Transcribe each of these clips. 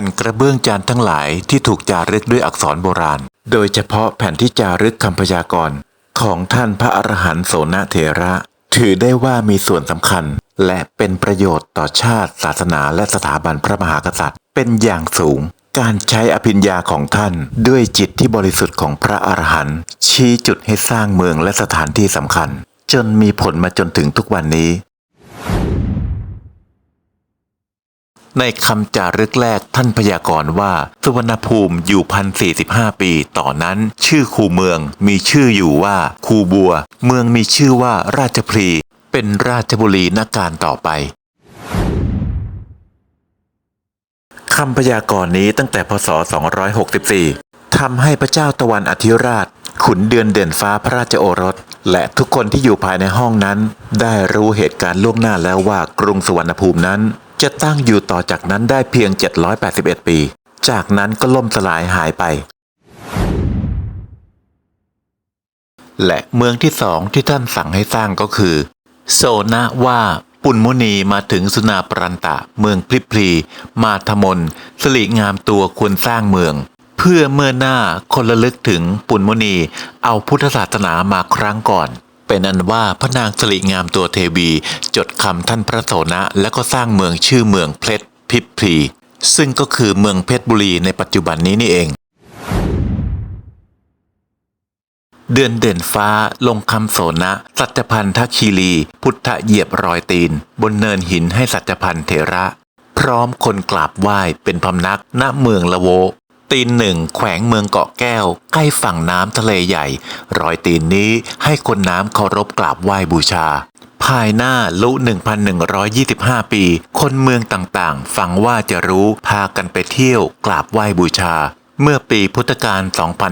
ผ่นกระเบื้องจานทั้งหลายที่ถูกจารึกด้วยอักษรโบราณ โดยเฉพาะแผ่นที่จารึกคำพยากรณ์ของท่านพระอรหันต์โสนเถระ ถือได้ว่ามีส่วนสำคัญ และเป็นประโยชน์ต่อชาติ ศาสนาและสถาบันพระมหากษัตริย์ เป็นอย่างสูง การใช้อภิญญาของท่าน ด้วยจิตที่บริสุทธิ์ของพระอรหันต์ชี้จุดให้สร้างเมืองและสถานที่สำคัญ จนมีผลมาจนถึงทุกวันนี้ ในคำจารึกแรกท่านพยากรณ์ว่า สุวรรณภูมิอยู่พันสี่สิบห้าปี ต่อนนั้น ชื่อคูเมืองมีชื่ออยู่ว่าคูบัว เมืองมีชื่อว่าราชพรีเป็นราชบุรีนักการต่อไปคำพยากรณ์นี้ตั้งแต่พศ 264 ทำให้พระเจ้าตะวันอธิราช ขุนเดือนเด่นฟ้าพระราชโอรส และทุกคนที่อยู่ภายในห้องนั้น ได้รู้เหตุการณ์ล่วงหน้าแล้วว่ากรุงสุวรรณภูมินั้น จะตั้งอยู่ต่อจากนั้นได้เพียง 781 ปี จากนั้นก็ล่มสลายหายไป และเมืองที่สองที่ท่านสั่งให้สร้างก็คือ โซนะว่าปุณมุนีมาถึงสุนาปรันตะ เมืองพลิพลี มาทมนสลิงามตัวควรสร้างเมือง เพื่อเมื่อหน้าคนระลึกถึงปุณมุนีเอาพุทธศาสนามาครั้งก่อน เป็นอันว่าพระนางสลิงามตัวเทวี จดคำท่านพระโสนะแล้วก็สร้างเมืองชื่อเมืองเพชรพิพลีซึ่งก็คือเมืองเพชรบุรีในปัจจุบันนี้นี่เอง เดือนเด่นฟ้าลงคำโสนะ สัจพันธคีรี พุทธเหยียบรอยตีน บนเนินหินให้สัจพันธเถระ พร้อมคนกราบไหว้เป็นพำนักณเมืองละโว ตีนหนึ่งแขวงเมืองเกาะแก้ว ใกล้ฝั่งน้ำทะเลใหญ่ รอยตีนนี้ให้คนน้ำเคารพกราบไหว้บูชา ภายหน้าลุ 1,125 ปี คนเมืองต่างๆ ฟังว่าจะรู้พากันไปเที่ยวกราบไหว้บูชา เมื่อปีพุทธกาล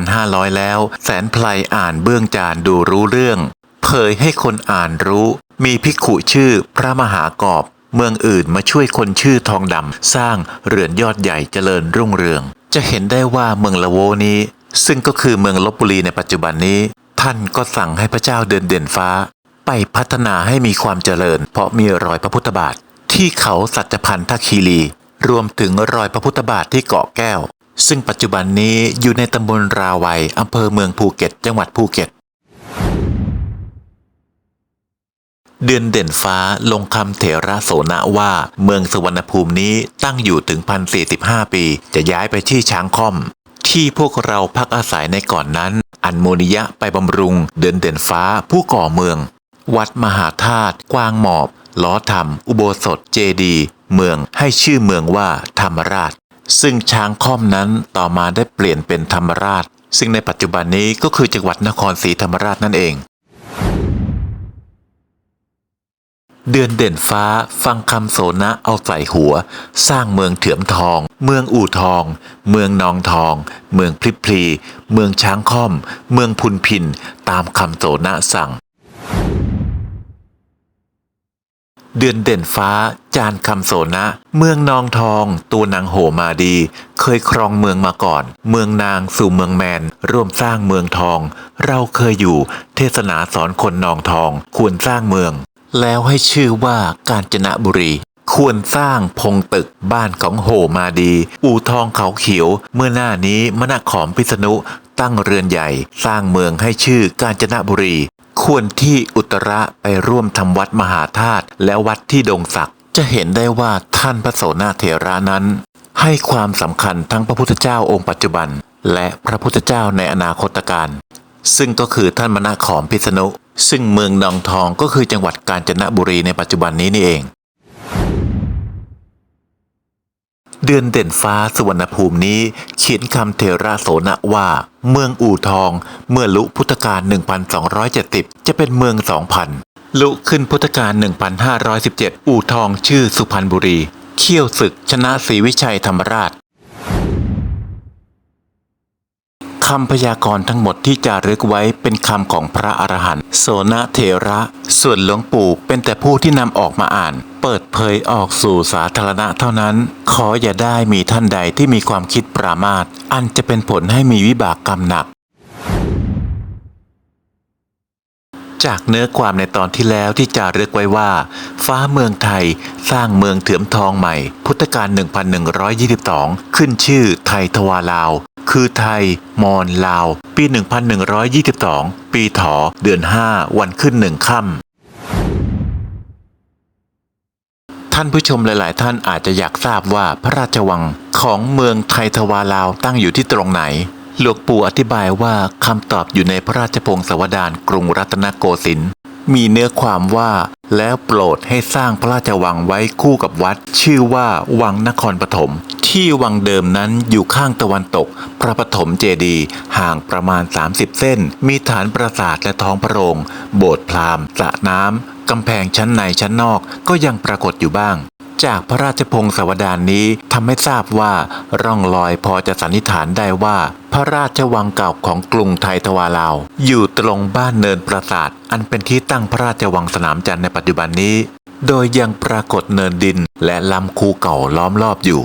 2,500 แล้ว แสนไพลอ่านเบื้องจานดูรู้เรื่อง เผยให้คนอ่านรู้ มีภิกขุชื่อพระมหากอบเมืองอื่นมาช่วยคนชื่อทองดำสร้างเรือนยอดใหญ่เจริญรุ่งเรือง จะเห็นได้ว่าเมืองละโวนี้ ซึ่งก็คือเมืองลบบุรีในปัจจุบันนี้ ท่านก็สั่งให้พระเจ้าเดินเด่นฟ้า ไปพัฒนาให้มีความเจริญ เพราะมีรอยพระพุทธบาท ที่เขาสัจพันธคีรี รวมถึงรอยพระพุทธบาทที่เกาะแก้ว ซึ่งปัจจุบันนี้อยู่ในตำบลราวัยอำเภอเมืองภูเก็ต จังหวัดภูเก็ต เดือนเด่นฟ้าลงคำเถระโสนะว่า เมืองสุวรรณภูมินี้ตั้งอยู่ถึงพันสี่สิบห้าปี จะย้ายไปที่ช้างค่อม ที่พวกเราพักอาศัยในก่อนนั้น อันโมนิยะไปบำรุง เดือนเด่นฟ้าผู้ก่อเมือง วัดมหาธาตุกวางหมอบ ล้อธรรม อุโบสถเจดี เมืองให้ชื่อเมืองว่าธรรมราช ซึ่งช้างค่อมนั้นต่อมาได้เปลี่ยนเป็นธรรมราช ซึ่งในปัจจุบันนี้ก็คือจังหวัดนครศรีธรรมราชนั่นเอง เดือนเด่นฟ้าฟังคำโสนะเอาใส่หัว สร้างเมืองเถื่อมทอง เมืองอู่ทอง เมืองนองทอง เมืองพริพลี เมืองช้างค่อม เมืองพุนพิน ตามคำโสนะสั่ง เดือนเด่นฟ้า จานคำโสนะ เมืองนองทอง ตัวนางโหมาดี เคยครองเมืองมาก่อน เมืองนางสู่เมืองแมน ร่วมสร้างเมืองทอง เราเคยอยู่ เทศนาสอนคนนองทอง ควรสร้างเมือง แล้วให้ชื่อว่ากาญจนบุรี ควรสร้างพงตึกบ้านของโหมาดี อู่ทองเขาเขียว เมื่อหน้านี้มณขอมพิษณุตั้งเรือนใหญ่ สร้างเมืองให้ชื่อกาญจนบุรี ควรที่อุตระไปร่วมทำวัดมหาธาตุและวัดที่ดงศักดิ์จะเห็นได้ว่าท่านพระโสนาเถระนั้น ให้ความสำคัญทั้งพระพุทธเจ้าองค์ปัจจุบัน และพระพุทธเจ้าในอนาคตการ ซึ่งก็คือท่านมณขอมพิษณุ ซึ่งเมืองนองทองก็คือจังหวัดกาญจนบุรีในปัจจุบันนี้นี่เอง เดือนเด่นฟ้าสุวรรณภูมินี้เขียนคำเทระโสนะว่า เมืองอู่ทอง เมื่อลุพุทธกาล 1270 จะเป็นเมือง 2000 ลุขึ้นพุทธกาล 1517 อู่ทองชื่อสุพรรณบุรี เขี้ยวศึกชนะศรีวิชัยธรรมราช คำพยากรณ์ทั้งหมดที่จารึกไว้เป็นคำของพระอรหันต์โสนเถระ ส่วนหลวงปู่เป็นแต่ผู้ที่นำออกมาอ่าน เปิดเผยออกสู่สาธารณะเท่านั้น ขออย่าได้มีท่านใดที่มีความคิดปรามาสอันจะเป็นผลให้มีวิบากกรรมหนัก จากเนื้อความในตอนที่แล้วที่จารึกไว้ว่า ฟ้าเมืองไทยสร้างเมืองเถื่อมทองใหม่ พุทธกาล1122 ขึ้นชื่อไทยทวาลาว คือไทย มอญลาว ปี 1122 ปีถอ เดือน 5 วันขึ้นหนึ่งค่ำท่านผู้ชมหลาย ๆ ท่านอาจจะอยากทราบว่าพระราชวังของเมืองไทยทวาลาวตั้งอยู่ที่ตรงไหน หลวงปู่อธิบายว่าคำตอบอยู่ในพระราชพงศาวดารกรุงรัตนโกสินทร์ มีเนื้อความว่าแล้วโปรดให้สร้างพระราชวังไว้คู่กับวัด ชื่อว่าวังนครปฐมที่วังเดิมนั้นอยู่ข้างตะวันตก พระปฐมเจดีย์ห่างประมาณ 30 เส้น มีฐานปราสาทและท้องพระโรง โบสถ์พราหมณ์สระน้ำกำแพงชั้นในชั้นนอกก็ยังปรากฏอยู่บ้าง จากพระราชพงศาวดารนี้ทำให้ทราบว่าร่องรอยพอจะสันนิษฐานได้ว่า พระราชวังเก่าของกรุงไทยทวาลาว อยู่ตรงบ้านเนินปราสาท อันเป็นที่ตั้งพระราชวังสนามจันทร์ในปัจจุบันนี้ โดยยังปรากฏเนินดินและลำคูเก่าล้อมรอบอยู่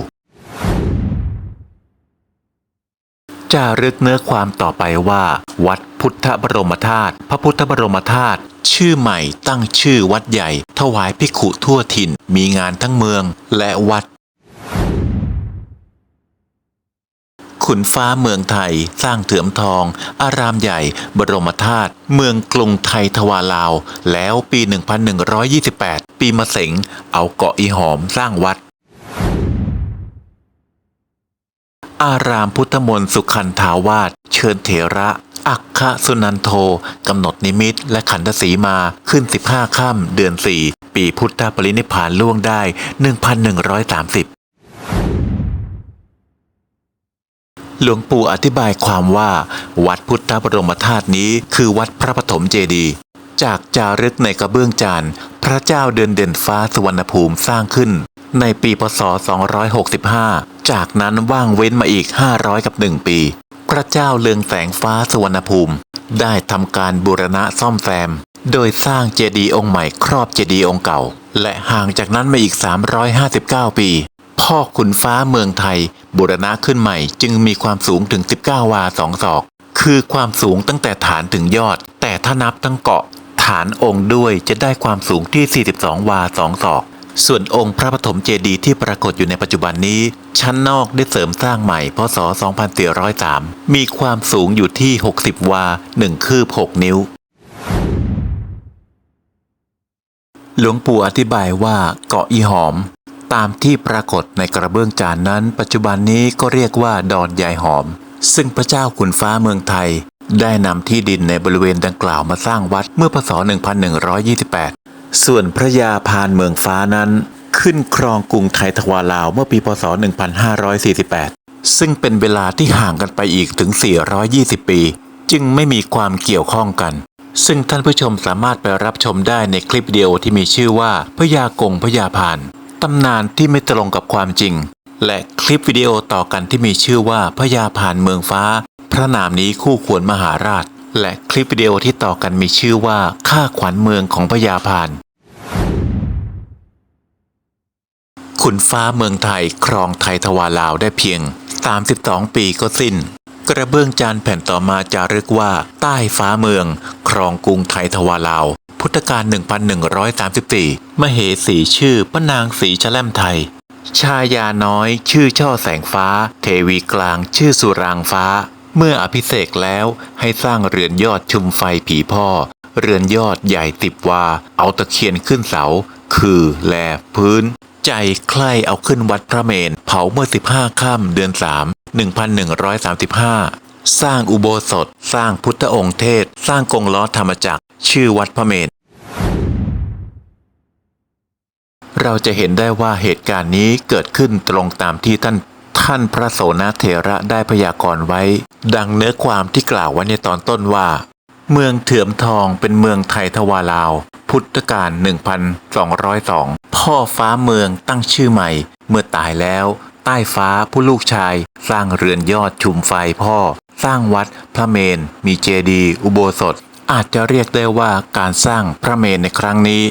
จารึกเนื้อความต่อไปว่า วัดพุทธบรมธาตุพระพุทธบรมธาตุ ชื่อใหม่ตั้งชื่อวัดใหญ่ ถวายภิขุทั่วถิ่น มีงานทั้งเมืองและวัด ขุนฟ้าเมืองไทย สร้างเถื่อมทอง อารามใหญ่ บรมธาตุเมืองกรุงไทยทวาลาว แล้วปี 1128 ปีมะเสงเอาเกาะอีหอมสร้างวัดอารามพุทธมนต์สุขันธาวาสเชิญเถระ อัคคสุนันโทกำหนดนิมิตและขันธสีมาขึ้น 15 ค่ำเดือน 4 ปีพุทธปรินิพพานล่วงได้ 1130หลวงปู่อธิบายความว่า วัดพุทธบรมธาตุนี้คือวัดพระปฐมเจดีย์จากจารึกในกระเบื้องจานพระเจ้าเดือนเด่นฟ้าสุวรรณภูมิสร้างขึ้น ในปีพศ 265 จากนั้นว่างเว้นมาอีก 500 กับ 1 ปี พระเจ้าเลืองแสงฟ้าสุวรรณภูมิ ได้ทำการบูรณะซ่อมแซม โดยสร้างเจดีย์องค์ใหม่ครอบเจดีย์องค์เก่า และห่างจากนั้นมาอีก 359 ปี พ่อขุนฟ้าเมืองไทยบูรณะขึ้นใหม่จึงมีความสูงถึง 19 วาสองศอก คือความสูงตั้งแต่ฐานถึงยอด แต่ถ้านับทั้งเกาะ ฐานองค์ด้วยจะได้ความสูงที่ 42 วาสองศอก ส่วนองค์พระปฐมเจดีย์ที่ปรากฏอยู่ในปัจจุบันนี้ ชั้นนอกได้เสริมสร้างใหม่พศ 2403 มีความสูงอยู่ที่ 60 วา 1 คืบ 6 นิ้ว หลวงปู่อธิบายว่าเกาะอีหอม ตามที่ปรากฏในกระเบื้องจานนั้น ปัจจุบันนี้ก็เรียกว่าดอนยายหอม ซึ่งพระเจ้าขุนฟ้าเมืองไทย ได้นำที่ดินในบริเวณดังกล่าวมาสร้างวัดเมื่อพศ 1128 ส่วนพระยาพานเมืองฟ้านั้น ขึ้นครองกรุงไทยทวาราวเมื่อปีพศ 1548 ซึ่งเป็นเวลาที่ห่างกันไปอีกถึง 420 ปี จึงไม่มีความเกี่ยวข้องกัน ซึ่งท่านผู้ชมสามารถไปรับชมได้ในคลิปวิดีโอที่มีชื่อว่าพญากงพญาพานตำนานที่ไม่ตรงกับความจริง และคลิปวิดีโอต่อกันที่มีชื่อว่าพญาพานเมืองฟ้า พระนามนี้คู่ควรมหาราช และคลิปวิดีโอที่ต่อกันมีชื่อว่าข้าขวัญเมืองของพญาพาน ขุนฟ้าเมืองไทยครองไทยทวาราวได้เพียง 32 ปีก็สิ้น กระเบื้องจานแผ่นต่อมาจารึกว่า ใต้ฟ้าเมือง ครองกรุงไทยทวาราว พุทธกาล 1134 มเหสีชื่อพระนางสีชะแลมไทย ชายาน้อยชื่อช่อแสงฟ้า เทวีกลางชื่อสุรางฟ้า เมื่ออภิเษกแล้วให้สร้างเรือนยอดชุมไฟผีพ่อ เรือนยอดใหญ่ติบวา เอาตะเคียนขึ้นเสา คือแลพื้น ใจใคร่เอาขึ้นวัดพระเมน เผาเมื่อ 15 ค่ำเดือน 3 1135 สร้างอุโบสถ สร้างพุทธองค์เทศ สร้างกงล้อธรรมจักร ชื่อวัดพระเมน เราจะเห็นได้ว่าเหตุการณ์นี้เกิดขึ้นตรงตามที่ท่านท่านพระโสนเถระได้พยากรณ์ไว้ ดังเนื้อความที่กล่าวไว้ในตอนต้นว่า เมืองเถื่อมทองเป็นเมืองไทยทวาราว พุทธกาล1202 พ่อฟ้าเมืองตั้งชื่อใหม่ เมื่อตายแล้ว ใต้ฟ้าผู้ลูกชาย สร้างเรือนยอดชุมไฟพ่อ สร้างวัดพระเมน มีเจดีย์อุโบสถ อาจจะเรียกได้ว่าการสร้างพระเมนในครั้งนี้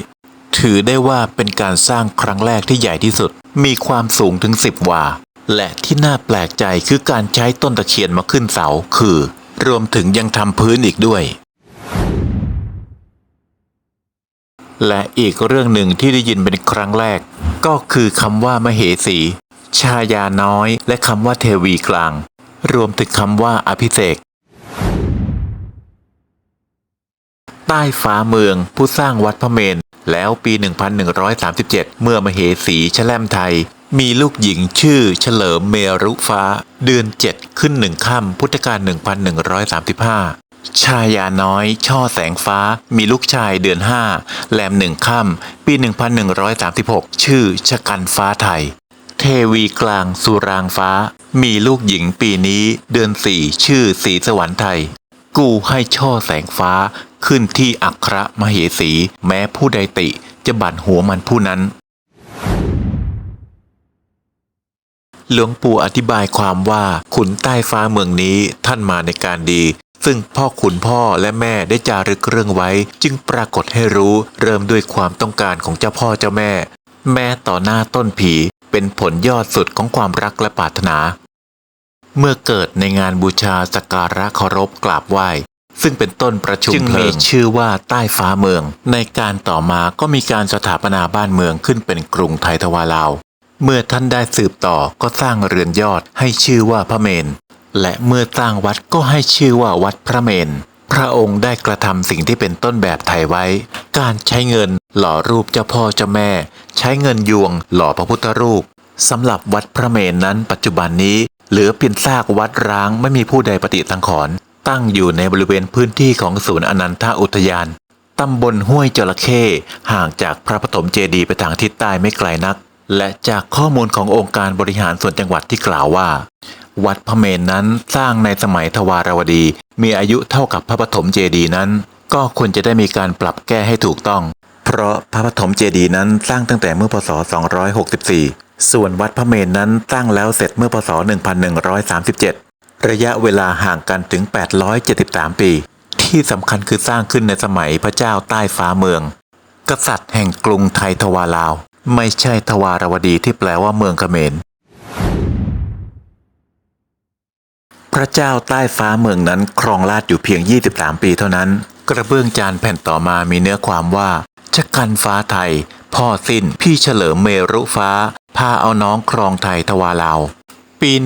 ถือได้ว่าเป็นการสร้างครั้งแรกที่ใหญ่ที่สุด มีความสูงถึง 10 วา และที่น่าแปลกใจคือการใช้ต้นตะเคียนมาขึ้นเสาคือ รวมถึงยังทำพื้นอีกด้วย และอีกเรื่องหนึ่งที่ได้ยินเป็นครั้งแรก ก็คือคำว่ามเหสี ชายาน้อย และคำว่าเทวีกลาง รวมถึงคำว่าอภิเษกใต้ฟ้าเมืองผู้สร้างวัดพระเมน แล้วปี 1137 เมื่อมเหสีชแลมไทย มีลูกหญิงชื่อเฉลิมเมรุฟ้า เดือน 7 ขึ้นหนึ่งค่ำพุทธกาล1135 ชายาน้อย ช่อแสงฟ้า มีลูกชายเดือน5แรมหนึ่งค่ำปี 1136 ชื่อชะกันฟ้าไทย เทวีกลางสุรางฟ้า มีลูกหญิงปีนี้เดือนสี่ชื่อสีสวรรค์ไทย กูให้ช่อแสงฟ้าขึ้นที่อัครมเหสี แม้ผู้ใดติจะบั่นหัวมันผู้นั้นหลวงปู่อธิบายความว่าขุนใต้ฟ้าเมืองนี้ท่านมาในการดี ซึ่งพ่อขุนพ่อและแม่ได้จารึกเรื่องไว้ จึงปรากฏให้รู้เริ่มด้วยความต้องการของเจ้าพ่อเจ้าแม่ แม้ต่อหน้าต้นผี เป็นผลยอดสุดของความรักและปรารถนา เมื่อเกิดในงานบูชาสักการะเคารพกราบไหว้ซึ่งเป็นต้นประชุมจึงมีชื่อว่าใต้ฟ้าเมือง ในการต่อมาก็มีการสถาปนาบ้านเมืองขึ้นเป็นกรุงไทยทวาราว เมื่อท่านได้สืบต่อก็สร้างเรือนยอดให้ชื่อว่าพระเมน และเมื่อสร้างวัดก็ให้ชื่อว่าวัดพระเมน พระองค์ได้กระทำสิ่งที่เป็นต้นแบบไทยไว้ การใช้เงินหล่อรูปเจ้าพ่อเจ้าแม่ ใช้เงินยวงหล่อพระพุทธรูปสำหรับวัดพระเมนนั้นปัจจุบันนี้ เหลือเพียงซากวัดร้างไม่มีผู้ใดปฏิสังขรณ์ตั้งอยู่ในบริเวณพื้นที่ของศูนย์อนันทอุทยาน ตำบลห้วยจระเข้ห่างจากพระปฐมเจดีย์ไปทางทิศใต้ไม่ไกลนัก และจากข้อมูลขององค์การบริหารส่วนจังหวัดที่กล่าวว่า วัดพระเมนนั้นสร้างในสมัยทวารวดี มีอายุเท่ากับพระปฐมเจดีนั้น ก็ควรจะได้มีการปรับแก้ให้ถูกต้อง เพราะพระปฐมเจดีนั้นสร้างตั้งแต่เมื่อพศ 264 ส่วนวัดพระเมนนั้นสร้างแล้วเสร็จเมื่อพศ 1137 ระยะเวลาห่างกันถึง 873 ปี ที่สำคัญคือสร้างขึ้นในสมัยพระเจ้าใต้ฟ้าเมือง กษัตริย์แห่งกรุงไทยทวาราว ไม่ใช่ทวารวดีที่แปลว่าเมืองเขมร พระเจ้าใต้ฟ้าเมืองนั้นครองราชอยู่เพียง 23 ปีเท่านั้น กระเบื้องจานแผ่นต่อมามีเนื้อความว่าชะกันฟ้าไทย พ่อสิ้น พี่เฉลิมเมรุฟ้า พาเอาน้องครองไทยทวาลาว ปี 1157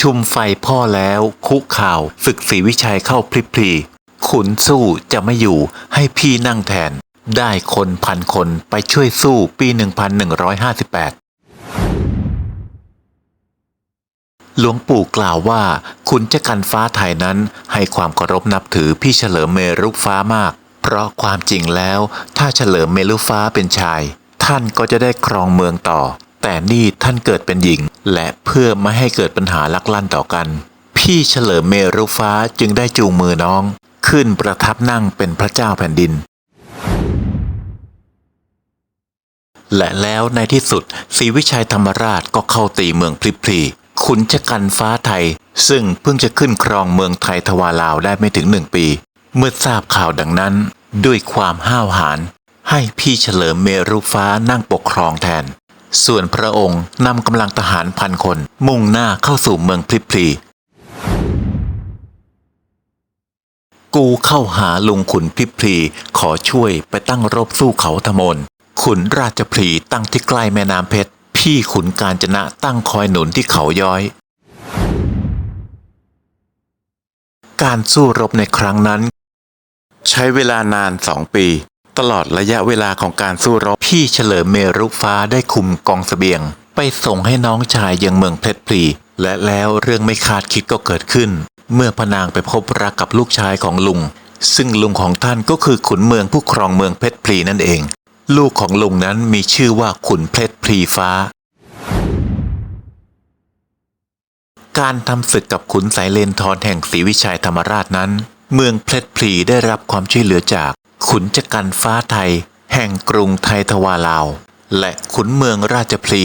ชุมไฟพ่อแล้วคุกข่าวศึกศรีวิชัยเข้าพลิบพลี ขุนสู้จะไม่อยู่ให้พี่นั่งแทน ได้คนพันคนไปช่วยสู้ปี 1158หลวงปู่กล่าวว่า คุณจักันฟ้าไทยนั้นให้ความเคารพนับถือพี่เฉลิมเมรุฟ้ามาก เพราะความจริงแล้ว ถ้าเฉลิมเมรุฟ้าเป็นชาย ท่านก็จะได้ครองเมืองต่อ แต่นี่ท่านเกิดเป็นหญิง และเพื่อไม่ให้เกิดปัญหาลักลั่นต่อกัน พี่เฉลิมเมรุฟ้าจึงได้จูงมือน้อง ขึ้นประทับนั่งเป็นพระเจ้าแผ่นดิน และแล้วในที่สุดศรีวิชัยธรรมราชก็เข้าตีเมืองพลิพลีขุนชะกันฟ้าไทย ซึ่งเพิ่งจะขึ้นครองเมืองไทยทวาราวได้ไม่ถึงหนึ่งปี เมื่อทราบข่าวดังนั้น ด้วยความห้าวหาญให้พี่เฉลิมเมรุฟ้านั่งปกครองแทน ส่วนพระองค์นำกำลังทหารพันคน มุ่งหน้าเข้าสู่เมืองพลิพลี กูเข้าหาลุงขุนพิพลีขอช่วยไปตั้งรบสู้เขาธมน ขุนราชพลีตั้งที่ใกล้แม่น้ำเพชร พี่ขุนกาญจนะตั้งคอยหนุนที่เขาย้อย การสู้รบในครั้งนั้น ใช้เวลานานสองปี ตลอดระยะเวลาของการสู้รบพี่เฉลิมเมรุฟ้าได้คุมกองเสบียง ไปส่งให้น้องชายยังเมืองเพชรพลีและแล้วเรื่องไม่คาดคิดก็เกิดขึ้น เมื่อพนางไปพบรักกับลูกชายของลุง ซึ่งลุงของท่านก็คือขุนเมืองผู้ครองเมืองเพชรพลีนั่นเอง ลูกของลุงนั้นมีชื่อว่าขุนเพชรพลีฟ้า การทำศึกกับขุนสายเลนทรแห่งศรีวิชัยธรรมราชนั้น เมืองเพชรพลีได้รับความช่วยเหลือจาก ขุนจักรันฟ้าไทย แห่งกรุงไทยทวาราว และขุนเมืองราชพลี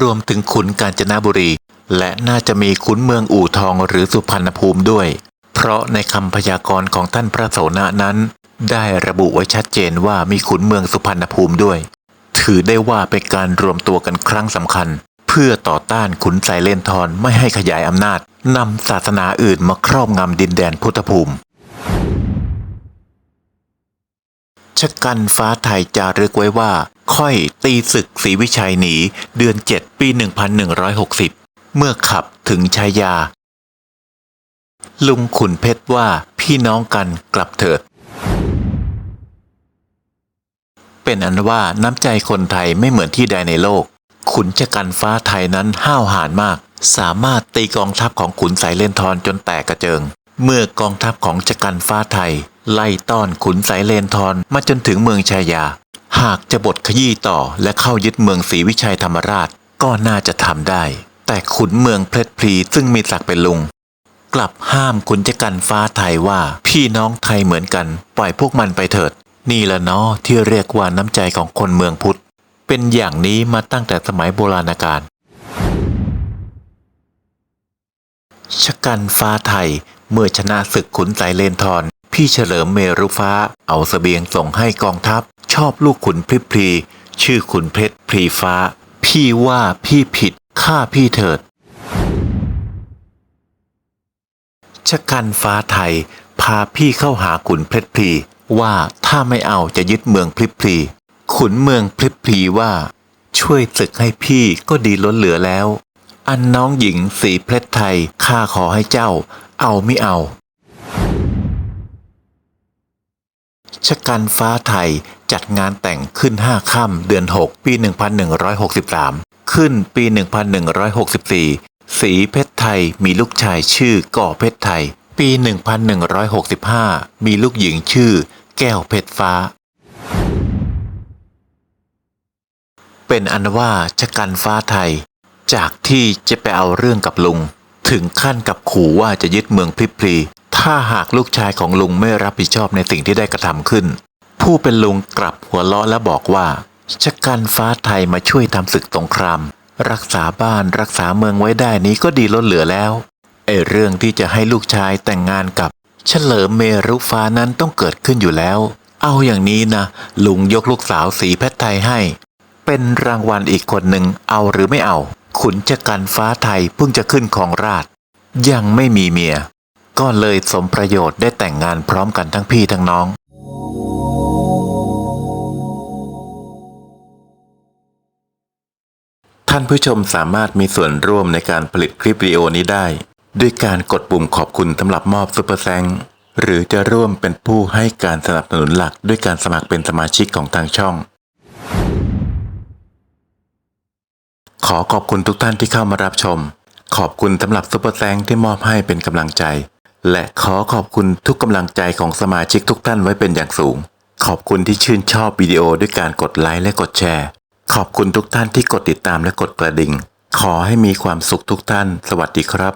รวมถึงขุนกาญจนบุรี และน่าจะมีขุนเมืองอู่ทองหรือสุพรรณภูมิด้วย เพราะในคำพยากรณ์ของท่านพระโสนะนั้น ได้ระบุไว้ชัดเจนว่ามีขุนเมืองสุพรรณภูมิด้วย ถือได้ว่าเป็นการรวมตัวกันครั้งสำคัญ เพื่อต่อต้านขุนสายเลนทรไม่ให้ขยายอำนาจนำศาสนาอื่นมาครอบงำดินแดนพุทธภูมิชะกันฟ้าไทยจารึกไว้ว่า ค่อยตีศึกศรีวิชัยหนี เดือน 7 ปี 1160 เมื่อขับถึงชายา ลุงขุนเพชรว่าพี่น้องกันกลับเถิด เป็นอันว่าน้ำใจคนไทยไม่เหมือนที่ใดในโลก ขุนชะกันฟ้าไทยนั้นห้าวหาญมาก สามารถตีกองทัพของขุนสายเลนทรจนแตกกระเจิง เมื่อกองทัพของชะกันฟ้าไทย ไล่ต้อนขุนสายเลนทรมาจนถึงเมืองชายา หากจะบดขยี้ต่อและเข้ายึดเมืองศรีวิชัยธรรมราชก็น่าจะทำได้ แต่ขุนเมืองเพชรพลีซึ่งมีศักดิ์เป็นลุง กลับห้ามขุนจักรันฟ้าไทยว่าพี่น้องไทยเหมือนกัน ปล่อยพวกมันไปเถิด นี่ละเนาะที่เรียกว่าน้ำใจของคนเมืองพุทธ เป็นอย่างนี้มาตั้งแต่สมัยโบราณกาลชะกันฟ้าไทยเมื่อชนะศึกขุนสายเลนทรพี่เฉลิมเมรุฟ้าเอาสเสบียงส่งให้กองทัพ ชอบลูกขุนพริบพลีชื่อขุนเพชรพลีฟ้า พี่ว่าพี่ผิด ฆ่าพี่เถิด ชะกันฟ้าไทย พาพี่เข้าหาขุนเพชรพลีว่าถ้าไม่เอาจะยึดเมืองพลิบพลี ขุนเมืองพลิบพลีว่า ช่วยศึกให้พี่ก็ดีล้นเหลือแล้ว อันน้องหญิงสีเพชรไทยข้าขอให้เจ้า เอาไม่เอาชกันฟ้าไทยจัดงานแต่งขึ้นห้าค่ำเดือน 6 ปี 1163 ขึ้นปี 1164 สีเพชรไทยมีลูกชายชื่อก่อเพชรไทย ปี 1165 มีลูกหญิงชื่อ แก้วเพชรฟ้า เป็นอันว่าชะกันฟ้าไทย จากที่จะไปเอาเรื่องกับลุง ถึงขั้นกับขู่ว่าจะยึดเมืองพริบพลี ถ้าหากลูกชายของลุงไม่รับผิดชอบในสิ่งที่ได้กระทำขึ้น ผู้เป็นลุงกลับหัวเราะและบอกว่า ชะกันฟ้าไทยมาช่วยทำศึกสงคราม รักษาบ้านรักษาเมืองไว้ได้นี้ก็ดีล้นเหลือแล้วไอเรื่องที่จะให้ลูกชายแต่งงานกับ เฉลิมเมรุฟ้านั้นต้องเกิดขึ้นอยู่แล้ว เอาอย่างนี้นะ ลุงยกลูกสาวสีเพชรไทยให้ เป็นรางวัลอีกคนหนึ่งเอาหรือไม่เอา ขุนจักรันฟ้าไทยเพิ่งจะขึ้นของราช ยังไม่มีเมีย ก็เลยสมประโยชน์ได้แต่งงานพร้อมกันทั้งพี่ทั้งน้อง ท่านผู้ชมสามารถมีส่วนร่วมในการผลิตคลิปวิดีโอนี้ได้ ด้วยการกดปุ่มขอบคุณสำหรับมอบซุปเปอร์แซงหรือจะร่วมเป็นผู้ให้การสนับสนุนหลักด้วยการสมัครเป็นสมาชิกของทางช่อง ขอขอบคุณทุกท่านที่เข้ามารับชม ขอบคุณสำหรับซุปเปอร์แซงที่มอบให้เป็นกำลังใจ และขอขอบคุณทุกกำลังใจของสมาชิกทุกท่านไว้เป็นอย่างสูง ขอบคุณที่ชื่นชอบวิดีโอด้วยการกดไลค์และกดแชร์ ขอบคุณทุกท่านที่กดติดตามและกดกระดิ่ง ขอให้มีความสุขทุกท่าน สวัสดีครับ